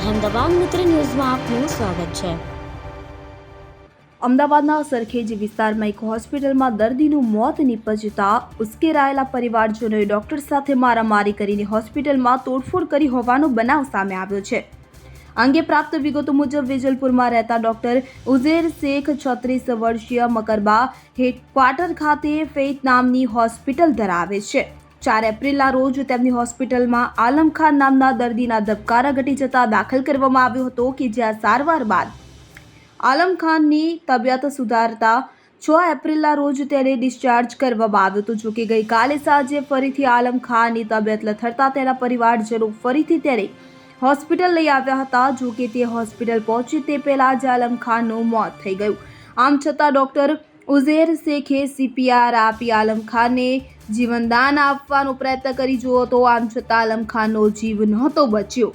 અહેમદાબાદ મિત્ર ન્યૂઝમાં આપનું સ્વાગત છે. અમદાવાદના સરખેજ વિસ્તારમાં એક હોસ્પિટલમાં દર્દીનું મોત નીપજતા ઉશ્કેરાયેલા પરિવારજનોએ ડોક્ટર સાથે મારામારી કરીને હોસ્પિટલમાં તોડફોડ કરી હોવાનો બનાવ સામે આવ્યો છે. અંગે પ્રાપ્ત વિગતો મુજબ વેજલપુરમાં રહેતા ડોક્ટર ઉઝેર શેખ છત્રીસ વર્ષીય મકરબા હેડક્વાર્ટર ખાતે ફેઇથ નામની હોસ્પિટલ ધરાવે છે. ચાર એપ્રિલના રોજ તેમની હોસ્પિટલમાં આલમ ખાન નામના દર્દીના ધબકારા ઘટી જતા દાખલ કરવામાં આવ્યો હતો કે જ્યાં સારવાર બાદ આલમ ખાનની તબિયત સુધારતા છ એપ્રિલના રોજ તેને ડિસ્ચાર્જ કરવામાં આવ્યો હતો. જોકે ગઈકાલે સાંજે ફરીથી આલમ ખાનની તબિયત લથડતા તેના પરિવારજનો ફરીથી તેને હોસ્પિટલ લઈ આવ્યા હતા. જોકે તે હોસ્પિટલ પહોંચી તે પહેલાં જ આલમ ખાનનું મોત થઈ ગયું. આમ છતાં ડૉક્ટર ઉઝેર શેખે સીપીઆર આપી આલમ ખાનને જીવનદાન આપવાનો પ્રયત્ન કરી જુઓ તો આમ છતાં આલમ ખાનનો જીવ નહોતો બચ્યો.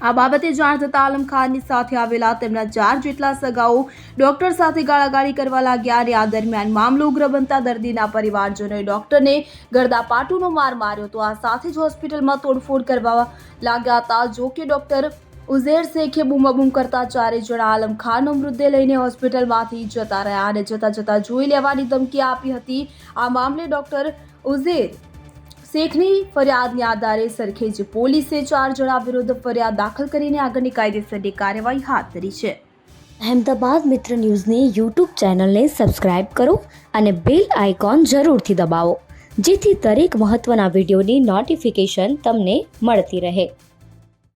આ બાબતે જાણ થતાં આલમ ખાનની સાથે આવેલા તેમના ચાર જેટલા સગાઓ ડોક્ટર સાથે ગાળાગાળી કરવા લાગ્યા અને આ દરમિયાન મામલો ઉગ્ર બનતા દર્દીના પરિવારજનોએ ડોક્ટરને ગરદાપાટુનો માર માર્યો તો આ સાથે જ હોસ્પિટલમાં તોડફોડ કરવા લાગ્યા હતા. જો કે ડોક્ટર ઉઝેર શેખે બૂમાબૂમ કરતા ચારે જણા આલમ ખાનનો મૃતદેહ લઈને હોસ્પિટલમાંથી જતા રહ્યા અને જતા જતા જોઈ લેવાની ધમકી આપી હતી. આ મામલે ડોક્ટર ઉઝેર શેખની ફરિયાદની આધારે સરખેજ પોલીસે ચાર જણા વિરુદ્ધ ફરિયાદ દાખલ કરીને આગળની કાયદેસરની કાર્યવાહી હાથ ધરી છે. અહેમદાબાદ મિત્ર ન્યૂઝની યુટ્યુબ ચેનલને સબસ્ક્રાઇબ કરો અને બેલ આઇકોન જરૂરથી દબાવો, જેથી દરેક મહત્ત્વના વિડીયોની નોટિફિકેશન તમને મળતી રહે.